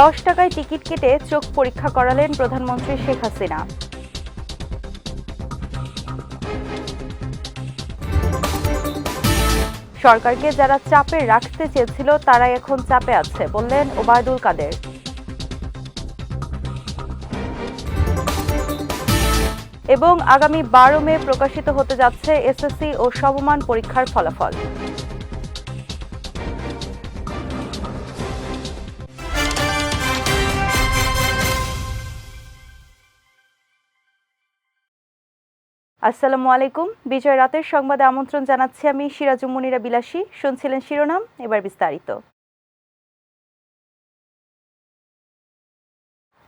দশ টাকায় টিকিট কেটে চোখ পরীক্ষা করালেন প্রধানমন্ত্রী শেখ হাসিনা। সরকারকে যারা চাপে রাখতে চেয়েছিল, তারাই এখন চাপে আছে, বললেন ওবায়দুল কাদের। এবং আগামী বারো মে প্রকাশিত হতে যাচ্ছে এসএসসি ও সমমান পরীক্ষার ফলাফল। আসসালামু আলাইকুম। বিজয় রাতের সংবাদে আমন্ত্রণ জানাচ্ছি আমি সিরাজুমুনিরা বিলাসী। শুনছিলেন শিরোনাম, এবার বিস্তারিত।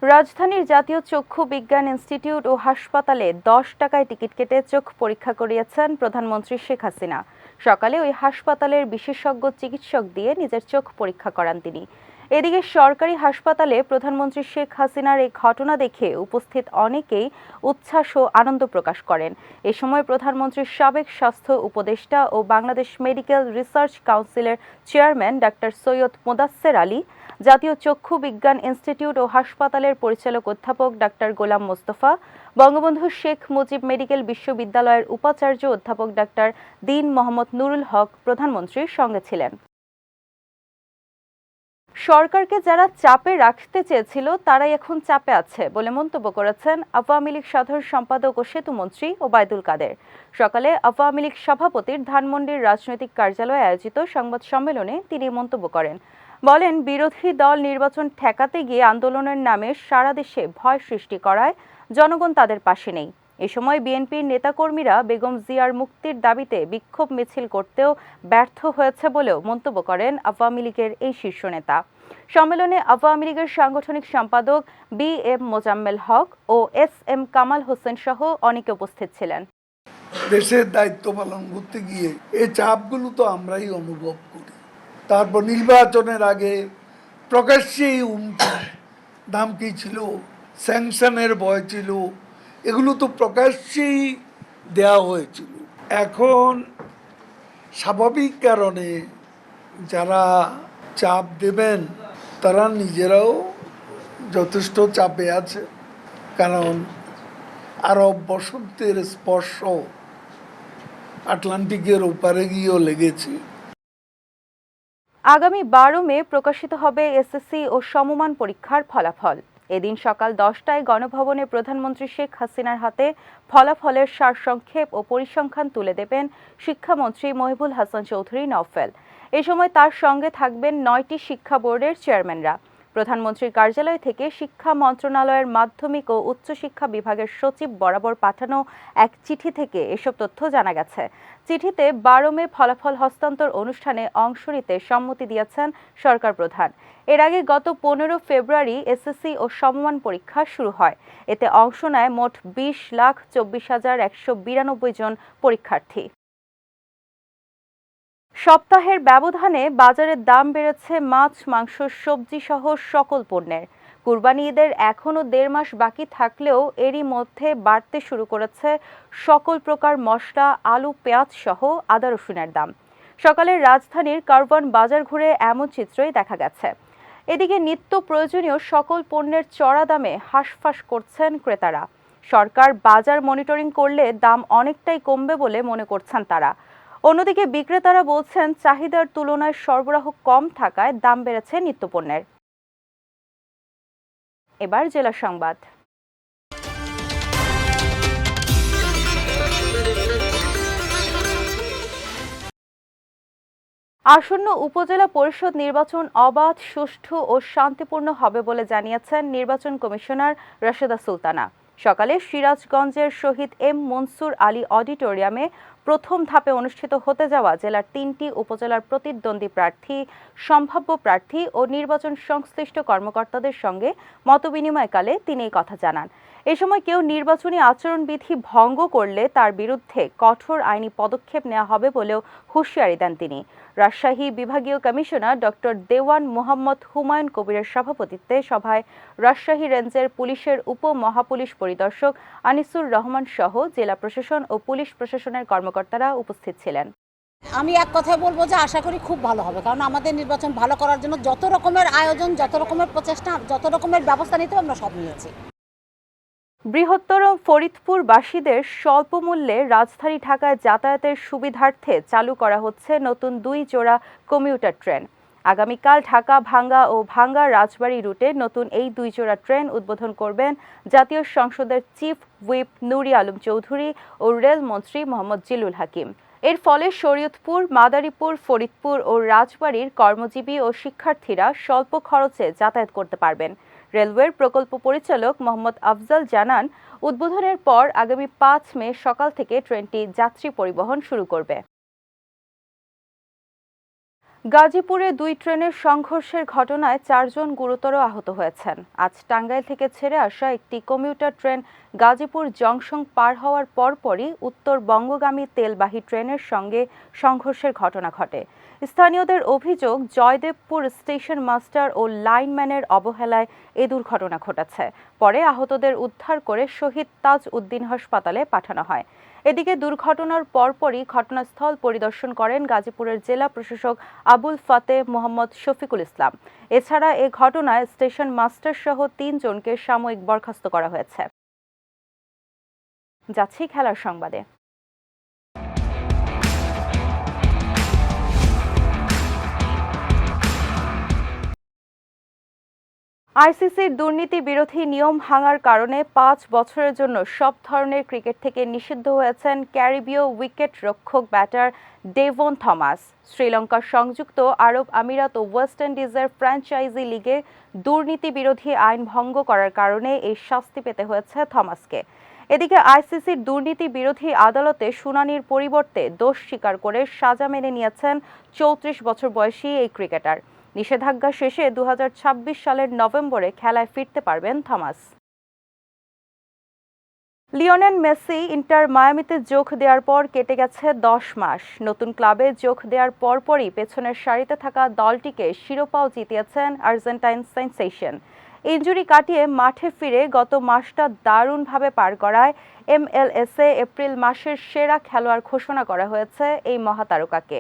রাজধানীর জাতীয় চক্ষু বিজ্ঞান ইনস্টিটিউট ও হাসপাতালে দশ টাকায় টিকিট কেটে চোখ পরীক্ষা করিয়েছেন প্রধানমন্ত্রী শেখ হাসিনা। সকালে ওই হাসপাতালের বিশেষজ্ঞ চিকিৎসক দিয়ে নিজের চোখ পরীক্ষা করান তিনি। এদিকে সরকারি হাসপাতালে প্রধানমন্ত্রী শেখ হাসিনার এই ঘটনা দেখে উপস্থিত অনেকেই উচ্ছ্বাস ও আনন্দ প্রকাশ করেন। এ সময় প্রধানমন্ত্রীর সাবেক স্বাস্থ্য উপদেষ্টা ও বাংলাদেশ মেডিকেল রিসার্চ কাউন্সিলের চেয়ারম্যান ডাক্তার সৈয়দ মোদাস্সের আলী, জাতীয় চক্ষু বিজ্ঞান ইনস্টিটিউট ও হাসপাতালের পরিচালক অধ্যাপক ডাক্তার গোলাম মোস্তফা, বঙ্গবন্ধু শেখ মুজিব মেডিকেল বিশ্ববিদ্যালয়ের উপাচার্য অধ্যাপক ডাক্তার দিন মোহাম্মদ নুরুল হক প্রধানমন্ত্রীর সঙ্গে ছিলেন। সরকারকে যারা চাপে রাখতে চেয়েছিল, তারাই এখন চাপে আছে বলে মন্তব্য করেছেন আওয়ামী লীগ সাধারণ সম্পাদক ও সেতুমন্ত্রী ওবায়দুল কাদের। সকালে আওয়ামী লীগ সভাপতির ধানমন্ডির রাজনৈতিক কার্যালয়ে আয়োজিত সংবাদ সম্মেলনে তিনি মন্তব্য করেন। বলেন, বিরোধী দল নির্বাচন ঠেকাতে গিয়ে আন্দোলনের নামে সারা দেশে ভয় সৃষ্টি করায় জনগণ তাদের পাশে নেই। এ সময় বিএনপির নেতাকর্মীরা বেগম জিয়ার মুক্তির দাবিতে বিক্ষোভ মিছিল করতেও ব্যর্থ হয়েছে বলেও মন্তব্য করেন আওয়ামী লীগের এই শীর্ষ নেতা। সম্মেলনে আওয়ামী লীগের সাংগঠনিক সম্পাদক বি এম মোজাম্মেল হক ও এস এম কামাল হোসেন সহ অনেকে উপস্থিত ছিলেন। দেশের দায়িত্ব পালন করতে গিয়ে এই চাপগুলো তো আমরাই অনুভব করি। তারপর নির্বাচনের আগে প্রকাশ্যেই উমকি ধামকি ছিল, স্যাংশনের ভয় ছিল এগুলো তো প্রকাশ্যেই দেয়া হয়েছিল। এখন স্বাভাবিক কারণে যারা চাপ দেবেন, তারা নিজেরাও যথেষ্ট চাপে আছে। কারণ আরব বসন্তের স্পর্শ আটলান্টিকের ওপারে গিয়েও লেগেছে। আগামী বারো মে প্রকাশিত হবে এসএসসি ও সমমান পরীক্ষার ফলাফল। এদিন সকাল দশটায় গণভবনে প্রধানমন্ত্রী শেখ হাসিনার হাতে ফলাফলের সারসংক্ষেপ ও পরিসংখ্যান তুলে দেবেন শিক্ষামন্ত্রী মহিবুল হাসান চৌধুরী নফেল এ সময় তার সঙ্গে থাকবেন নয়টি শিক্ষা বোর্ডের চেয়ারম্যানরা। প্রধানমন্ত্রীর কার্যালয় থেকে শিক্ষা মন্ত্রণালয়ের মাধ্যমিক ও উচ্চশিক্ষা বিভাগের সচিব বরাবর পাঠানো এক চিঠি থেকে এসব তথ্য জানা গেছে। চিঠিতে বারো মে ফলাফল হস্তান্তর অনুষ্ঠানে অংশ নিতে সম্মতি দিয়েছেন সরকার প্রধান। এর আগে গত পনেরো ফেব্রুয়ারি এসএসসি ও সমমান পরীক্ষা শুরু হয়। এতে অংশ নেয় মোট বিশ লাখ চব্বিশ হাজার একশো বিরানব্বই জন পরীক্ষার্থী। সপ্তাহের ব্যবধানে বাজারের দাম বেড়েছে মাছ, মাংস, সবজি সহ সকল পণ্যের। কুরবানি ঈদের এখনও দেড় মাস বাকি থাকলেও এরই মধ্যে বাড়তে শুরু করেছে সকল প্রকার মশলা, আলু, পেঁয়াজ সহ আদা, রসুনের দাম। সকালে রাজধানীর কারওয়ান বাজার ঘুরে এমন চিত্রই দেখা গেছে। এদিকে নিত্য প্রয়োজনীয় সকল পণ্যের চড়া দামে হাঁসফাঁস করছেন ক্রেতারা। সরকার বাজার মনিটরিং করলে দাম অনেকটাই কমবে বলে মনে করছেন তারা। অন্যদিকে বিক্রেতারা বলছেন, চাহিদার তুলনায় সরবরাহ কম থাকায় দাম বেড়েছে নিত্যপণ্যের। এবার জেলা সংবাদ। আসন্ন উপজেলা পরিষদ নির্বাচন অবাধ, সুষ্ঠু ও শান্তিপূর্ণ হবে বলে জানিয়েছেন নির্বাচন কমিশনার রাশেদা সুলতানা। সকালে সিরাজগঞ্জের শহীদ এম মনসুর আলী অডিটোরিয়ামে প্রথম ধাপে অনুষ্ঠিত হতে যাওয়া জেলার তিনটি উপজেলার প্রতিদ্বন্দ্বী প্রার্থী, সম্ভাব্য প্রার্থী ও নির্বাচন সংশ্লিষ্ট কর্মকর্তাদের সঙ্গে মতবিনিময়কালে তিনি এই কথা জানান। এ সময় কেউ নির্বাচনী আচরণবিধি ভঙ্গ করলে তার বিরুদ্ধে কঠোর আইনি পদক্ষেপ নেওয়া হবে বলেও হুঁশিয়ারি দেন তিনি। রাজশাহী বিভাগীয় কমিশনার ডক্টর দেওয়ান মোহাম্মদ হুমায়ুন কবিরের সভাপতিত্বে সভায় রাজশাহী রেঞ্জের পুলিশের উপ মহাপুলিশ পরিদর্শক আনিসুর রহমান সহ জেলা প্রশাসন ও পুলিশ প্রশাসনের কর্মকর্তারা উপস্থিত ছিলেন। আমি এক কথায় বলব যে আশা করি খুব ভালো হবে কারণ আমাদের নির্বাচন ভালো করার জন্য যত রকমের আয়োজন যত রকমের প্রচেষ্টা যত রকমের ব্যবস্থা নিতে আমরা সব নিয়েছি। বৃহত্তর ফরিদপুরবাসীদের স্বল্প মূল্যে রাজধানী ঢাকায় যাতায়াতের সুবিধার্থে চালু করা হচ্ছে নতুন দুই জোড়া কমিউটার ট্রেন। আগামীকাল ঢাকা, ভাঙ্গা ও ভাঙ্গা রাজবাড়ী রুটে নতুন এই দুই জোড়া ট্রেন উদ্বোধন করবেন জাতীয় সংসদের চিফ হুইপ নুরি আলম চৌধুরী ও রেল মন্ত্রী মোহাম্মদ জিলুল হাকিম। এর ফলে শরীয়তপুর, মাদারীপুর, ফরিদপুর ও রাজবাড়ীর কর্মজীবী ও শিক্ষার্থীরা স্বল্প খরচে যাতায়াত করতে পারবেন। রেলওয়ের প্রকল্প পরিচালক মোহাম্মদ আফজাল জানান, উদ্বোধনের পর আগামী পাঁচ মে সকাল থেকে ট্রেনটি যাত্রী পরিবহন শুরু করবে। গাজীপুরে দুই ট্রেনের সংঘর্ষের ঘটনায় চারজন গুরুতর আহত হয়েছেন। আজ টাঙ্গাইল থেকে ছেড়ে আসা একটি কমিউটার ট্রেন গাজীপুর জংশন পার হওয়ার পরপরই উত্তর বঙ্গগামী তেলবাহী ট্রেনের সঙ্গে সংঘর্ষের ঘটনা ঘটে। স্থানীয়দের অভিযোগ, জয়দেবপুর স্টেশন মাস্টার ও লাইনম্যানের অবহেলায় এ দুর্ঘটনা ঘটেছে। পরে আহতদের উদ্ধার করে শহীদ তাজ উদ্দিন হাসপাতালে পাঠানো হয়। এদিকে দুর্ঘটনার পরপরই ঘটনাস্থল পরিদর্শন করেন গাজীপুরের জেলা প্রশাসক আবুল ফাতে মোহাম্মদ শফিকুল ইসলাম। এছাড়া এ ঘটনায় স্টেশন মাস্টার সহ তিনজনকে সাময়িক বরখাস্ত করা হয়েছে। যাচ্ছি খেলার সংবাদে। আইসিসির দুর্নীতি বিরোধী নিয়ম ভাঙার কারণে পাঁচ বছরের জন্য সব ধরনের ক্রিকেট থেকে নিষিদ্ধ হয়েছেন ক্যারিবীয় উইকেট রক্ষক ব্যাটার ডেভন থমাস। শ্রীলঙ্কার সংযুক্ত আরব আমিরাত ও ওয়েস্ট ইন্ডিজের ফ্র্যাঞ্চাইজি লিগে দুর্নীতি বিরোধী আইন ভঙ্গ করার কারণে এই শাস্তি পেতে হয়েছে থমাসকে। এদিকে আইসিসির দুর্নীতি বিরোধী আদালতে শুনানির পরিবর্তে দোষ স্বীকার করে সাজা মেনে নিয়েছেন চৌত্রিশ বছর বয়সী এই ক্রিকেটার। নিষেধাজ্ঞা শেষে দু হাজার ছাব্বিশ সালের নভেম্বরে খেলায় ফিরতে পারবেন থমাস। লিওনেল মেসি ইন্টার মায়ামিতে যোগ দেওয়ার পর কেটে গেছে দশ মাস। নতুন ক্লাবে যোগ দেওয়ার পরপরই পেছনের সারিতে থাকা দলটিকে শিরোপাও জিতিয়েছেন আর্জেন্টাইন সেন্সেশন। ইঞ্জুরি কাটিয়ে মাঠে ফিরে গত মাসটা দারুণভাবে পার করায় এমএলএসএ এপ্রিল মাসের সেরা খেলোয়াড় ঘোষণা করা হয়েছে এই মহাতারকাকে।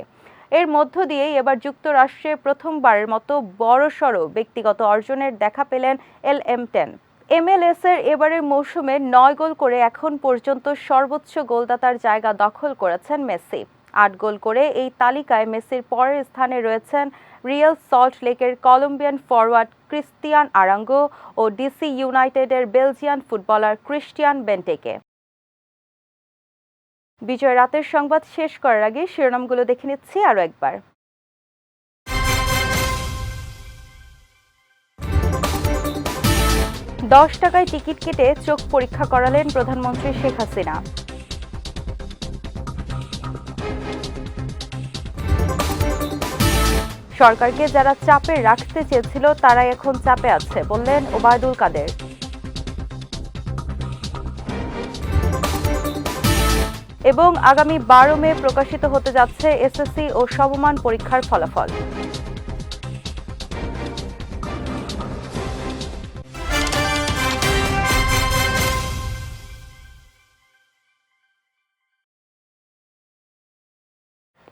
এর মধ্য দিয়েই এবার যুক্তরাষ্ট্রে প্রথমবারের মতো বড়সড় ব্যক্তিগত অর্জনের দেখা পেলেন এল এম টেন। এমএলএস এর এবারের মৌসুমে নয় গোল করে এখন পর্যন্ত সর্বোচ্চ গোলদাতার জায়গা দখল করেছেন মেসি। আট গোল করে এই তালিকায় মেসির পরের স্থানে রয়েছেন রিয়েল সল্ট লেকের কলম্বিয়ান ফরওয়ার্ড ক্রিস্তিয়ান আরাঙ্গো ও ডিসি ইউনাইটেডের Belgian footballer Christian Benteke. Bijoy রাতের সংবাদ শেষ করার আগে শিরোনামগুলো দেখে নিচ্ছি আরও একবার। দশ টাকায় টিকিট কেটে চোখ পরীক্ষা করালেন প্রধানমন্ত্রী শেখ হাসিনা। সরকারকে যারা চাপে রাখতে চেয়েছিল, তারাই এখন চাপে আছে বললেন ওবায়দুল কাদের। এবং আগামী বারো মে প্রকাশিত হতে যাচ্ছে এসএসসি ও সমমান পরীক্ষার ফলাফল।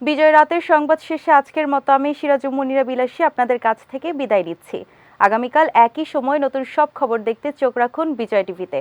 বিজয় রাতের সংবাদ শেষে আজকের মতো আমি সিরাজু মুনিরা বিলাসী আপনাদের কাছ থেকে বিদায় নিচ্ছি। আগামীকাল একই সময় নতুন সব খবর দেখতে চোখ রাখুন বিজয় টিভিতে।